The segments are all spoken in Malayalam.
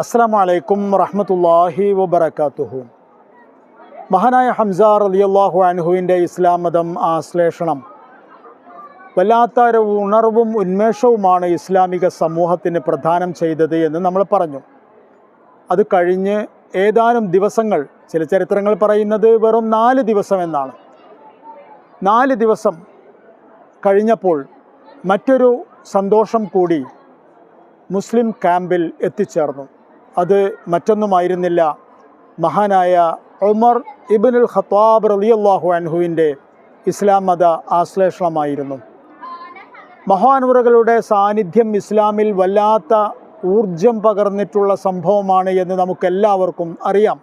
അസ്സാം വലൈക്കും വറഹമത്തല്ലാഹി വബർക്കാത്തുഹു മഹാനായ ഹംസ റലിയല്ലാഹു അൻഹുവിന്റെ ഇസ്ലാം മതം ആശ്ലേഷണം. വല്ലാത്ത ഒരു ഉണർവും ഉന്മേഷവുമാണ് ഇസ്ലാമിക സമൂഹത്തിന് പ്രദാനം ചെയ്തത് എന്ന് നമ്മൾ പറഞ്ഞു. അത് കഴിഞ്ഞ് ഏതാനും ദിവസങ്ങൾ ചില ചരിത്രങ്ങൾ പറയുന്നത് വെറും നാല് ദിവസം എന്നാണ്. നാല് ദിവസം കഴിഞ്ഞപ്പോൾ മറ്റൊരു സന്തോഷം കൂടി മുസ്ലിം ക്യാമ്പിൽ എത്തിച്ചേർന്നു. അത് മറ്റൊന്നുമായിരുന്നില്ല. മഹാനായ ഉമർ ഇബിനുൽ ഖത്താബ് റളിയല്ലാഹു അൻഹുവിന്റെ ഇസ്ലാം മത ആശ്ലേഷണമായിരുന്നു. മഹാനുറകളുടെ സാന്നിധ്യം ഇസ്ലാമിൽ വല്ലാത്ത ഊർജം പകർന്നിട്ടുള്ള സംഭവമാണ് എന്ന് നമുക്കെല്ലാവർക്കും അറിയാം.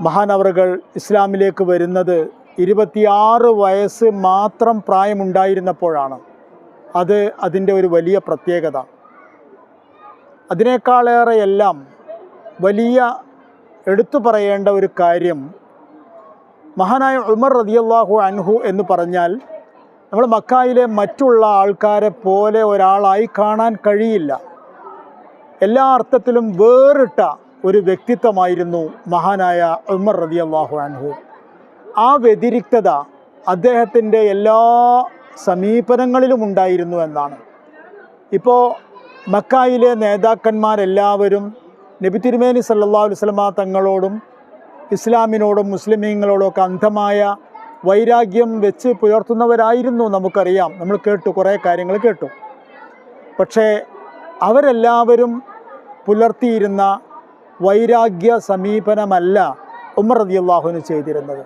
മഹാനവറുകൾ ഇസ്ലാമിലേക്ക് വരുന്നത് ഇരുപത്തിയാറ് വയസ്സ് മാത്രം പ്രായമുണ്ടായിരുന്നപ്പോഴാണ്. അത് അതിന്റെ ഒരു വലിയ പ്രത്യേകത. അതിനേക്കാളേറെ എല്ലാം വലിയ എടുത്തു പറയേണ്ട ഒരു കാര്യം മഹാനായ ഉമർ റതിയല്ലാഹു അൻഹു എന്ന് പറഞ്ഞാൽ നമ്മൾ മക്കായിലെ മറ്റുള്ള ആൾക്കാരെ പോലെ ഒരാളായി കാണാൻ കഴിയില്ല. എല്ലാ അർത്ഥത്തിലും വേറിട്ട ഒരു വ്യക്തിത്വമായിരുന്നു മഹാനായ ഉമർ റതിയല്ലാഹു അൻഹു. ആ വ്യതിരിക്തത അദ്ദേഹത്തിന്റെ എല്ലാ സമീപനങ്ങളിലും ഉണ്ടായിരുന്നു എന്നാണ്. ഇപ്പോൾ മക്കായിലെ നേതാക്കന്മാരെല്ലാവരും നബി തിരുമേനി സല്ലാ വസ്ലമ തങ്ങളോടും ഇസ്ലാമിനോടും മുസ്ലിമീങ്ങളോടും ഒക്കെ അന്ധമായ വൈരാഗ്യം വെച്ച് പുലർത്തുന്നവരായിരുന്നു നമുക്കറിയാം. നമ്മൾ കേട്ടു കുറേ കാര്യങ്ങൾ കേട്ടു. പക്ഷേ അവരെല്ലാവരും പുലർത്തിയിരുന്ന വൈരാഗ്യ സമീപനമല്ല ഉമർ റതിയല്ലാഹുവിന് ചെയ്തിരുന്നത്.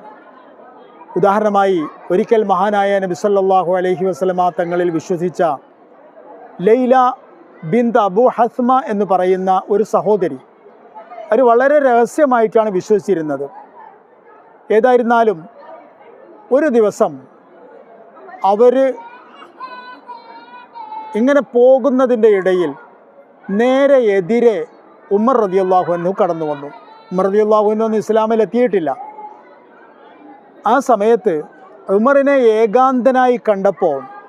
ഉദാഹരണമായി ഒരിക്കൽ മഹാനായ നബി സല്ലല്ലാഹു അലൈഹി വസല്ലമ തങ്ങളിൽ വിശ്വസിച്ച ലൈല ബിന്ത് അബു ഹസ്മ എന്ന് പറയുന്ന ഒരു സഹോദരി. അവർ വളരെ രഹസ്യമായിട്ടാണ് വിശ്വസിച്ചിരുന്നത്. ഏതായിരുന്നാലും ഒരു ദിവസം അവർ ഇങ്ങനെ പോകുന്നതിന്റെ ഇടയിൽ നേരെ എതിരെ ഉമർ റതിയല്ലാഹുവിനു കടന്നു വന്നു. ഉമർ റതിയല്ലാഹുവിനൊന്നും ഇസ്ലാമിൽ എത്തിയിട്ടില്ല. ആ സമയത്ത് ഉമറിനെ ഏകാന്തനായി കണ്ടപ്പോൾ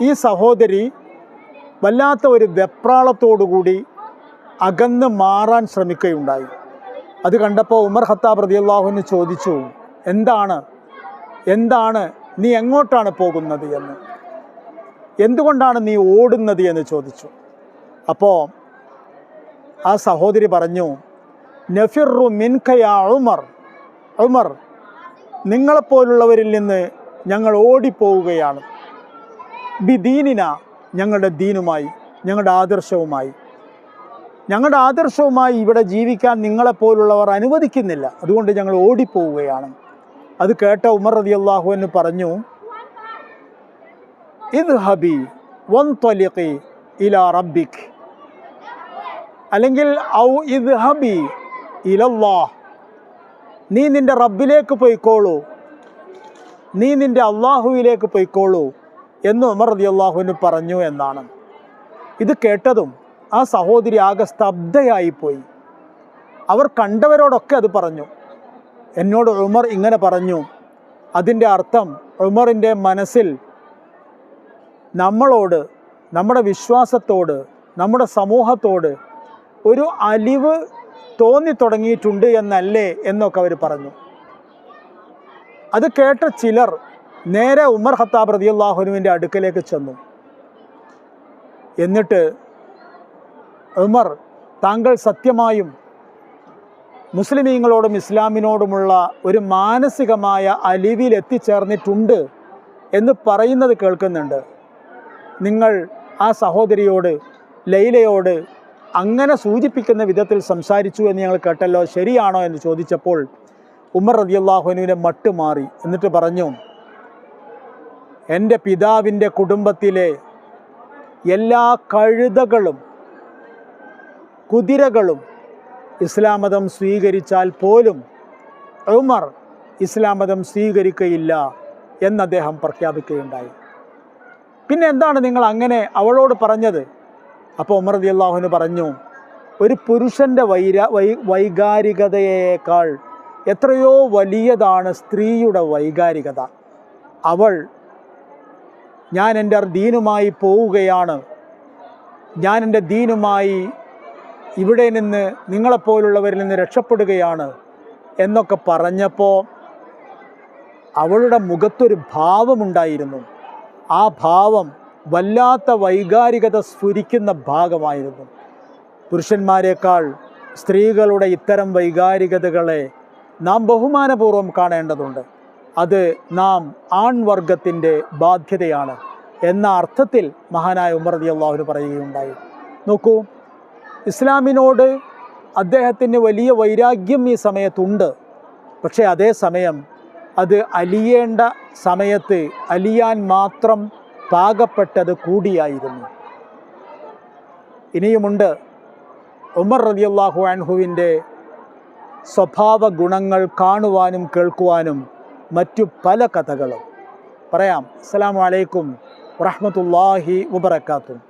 ഈ സഹോദരി വല്ലാത്ത ഒരു വെപ്രാളത്തോടുകൂടി അകന്ന് മാറാൻ ശ്രമിക്കുകയുണ്ടായി. അത് കണ്ടപ്പോൾ ഉമർ ഖത്താബ് റതിയല്ലാഹുവിന് ചോദിച്ചു എന്താണ്? എന്താണ്? നീ എങ്ങോട്ടാണ് പോകുന്നത്? എന്ന്. എന്തുകൊണ്ടാണ് നീ ഓടുന്നത്? എന്ന് ചോദിച്ചു. അപ്പോൾ ആ സഹോദരി പറഞ്ഞു നഫിറു മിൻകയാ ഉമർ. ഉമർ നിങ്ങളെപ്പോലുള്ളവരിൽ നിന്ന് ഞങ്ങൾ ഓടിപ്പോവുകയാണ്. ബി ദീനിന ഞങ്ങളുടെ ദീനുമായി ഞങ്ങളുടെ ആദർശവുമായി. ഞങ്ങളുടെ ആദർശവുമായി ഇവിടെ ജീവിക്കാൻ നിങ്ങളെപ്പോലുള്ളവർ അനുവദിക്കുന്നില്ല. അതുകൊണ്ട് ഞങ്ങൾ ഓടിപ്പോവുകയാണ്. അത് കേട്ട ഉമർ റതി അള്ളാഹു എന്ന് പറഞ്ഞു ഇത് ഹബി വൻ തൊലിഖി ഇല റബിക് അല്ലെങ്കിൽ ഔ ഇത് ഹബി ഇലല്ലാ നീ നിന്റെ റബ്ബിലേക്ക് പോയിക്കോളൂ. നീ നിന്റെ അള്ളാഹുവിലേക്ക് പോയിക്കോളൂ. എന്ന് ഉമർ റതി അള്ളാഹുവിന് പറഞ്ഞു എന്നാണ്. ഇത് കേട്ടതും ആ സഹോദരി ആകെ സ്തബ്ധയായിപ്പോയി അവർ കണ്ടവരോടൊക്കെ അത് പറഞ്ഞു. എന്നോട് ഉമർ ഇങ്ങനെ പറഞ്ഞു. അതിന്റെ അർത്ഥം ഉമറിന്റെ മനസ്സിൽ നമ്മളോട് നമ്മുടെ വിശ്വാസത്തോട് നമ്മുടെ സമൂഹത്തോട് ഒരു അലിവ് തോന്നി തുടങ്ങിയിട്ടുണ്ട് എന്നല്ലേ എന്നൊക്കെ അവർ പറഞ്ഞു. അത് കേട്ട ചിലർ നേരെ ഉമർ ഖത്താബ് റതിയല്ലാഹുനുവിന്റെ അടുക്കലേക്ക് ചെന്നു. എന്നിട്ട് ഉമർ താങ്കൾ സത്യമായും മുസ്ലിമീങ്ങളോടും ഇസ്ലാമിനോടുമുള്ള ഒരു മാനസികമായ അലിവിൽ എത്തിച്ചേർന്നിട്ടുണ്ട് എന്ന് പറയുന്നത് കേൾക്കുന്നുണ്ട്. നിങ്ങൾ ആ സഹോദരിയോട് ലൈലയോട് അങ്ങനെ സൂചിപ്പിക്കുന്ന വിധത്തിൽ സംസാരിച്ചു എന്ന് ഞങ്ങൾ കേട്ടല്ലോ ശരിയാണോ എന്ന് ചോദിച്ചപ്പോൾ ഉമർ റതിയല്ലാഹുനുവിനെ മട്ട് മാറി എന്നിട്ട് പറഞ്ഞു എന്റെ പിതാവിന്റെ കുടുംബത്തിലെ എല്ലാ കഴുതകളും കുതിരകളും ഇസ്ലാം മതം സ്വീകരിച്ചാൽ പോലും ഉമർ ഇസ്ലാം മതം സ്വീകരിക്കുകയില്ല എന്ന് അദ്ദേഹം പ്രഖ്യാപിക്കുകയുണ്ടായി. പിന്നെ എന്താണ് നിങ്ങൾ അങ്ങനെ അവളോട് പറഞ്ഞത്? അപ്പോൾ ഉമർ അള്ളാഹുവിന് പറഞ്ഞു ഒരു പുരുഷന്റെ വൈര വൈ വൈകാരികതയേക്കാൾ എത്രയോ വലിയതാണ് സ്ത്രീയുടെ വൈകാരികത. അവൾ ഞാൻ എന്റെ ദീനുമായി പോവുകയാണ്. ഞാൻ എന്റെ ദീനുമായി ഇവിടെ നിന്ന് നിങ്ങളെപ്പോലുള്ളവരിൽ നിന്ന് രക്ഷപ്പെടുകയാണ് എന്നൊക്കെ പറഞ്ഞപ്പോൾ അവളുടെ മുഖത്തൊരു ഭാവമുണ്ടായിരുന്നു. ആ ഭാവം വല്ലാത്ത വൈകാരികത സ്ഫുരിക്കുന്ന ഭാഗമായിരുന്നു. പുരുഷന്മാരെക്കാൾ സ്ത്രീകളുടെ ഇത്തരം വൈകാരികതകളെ നാം ബഹുമാനപൂർവം കാണേണ്ടതുണ്ട്. അത് നാം ആൺവർഗത്തിന്റെ ബാധ്യതയാണ് എന്ന അർത്ഥത്തിൽ മഹാനായ ഉമർ അലി അള്ളാഹുന് പറയുകയുണ്ടായി. നോക്കൂ ഇസ്ലാമിനോട് അദ്ദേഹത്തിന് വലിയ വൈരാഗ്യം ഈ സമയത്തുണ്ട്. പക്ഷേ അതേസമയം അത് അലിയേണ്ട സമയത്ത് അലിയാൻ മാത്രം പാകപ്പെട്ടത് കൂടിയായിരുന്നു. ഇനിയുമുണ്ട് ഉമർ റതിയല്ലാഹു അൻഹുവിന്റെ സ്വഭാവ ഗുണങ്ങൾ കാണുവാനും കേൾക്കുവാനും മറ്റു പല കഥകളും. പറയാം. അസ്സലാമു അലൈക്കും വറഹ്മത്തുള്ളാഹി വബറകാതുഹു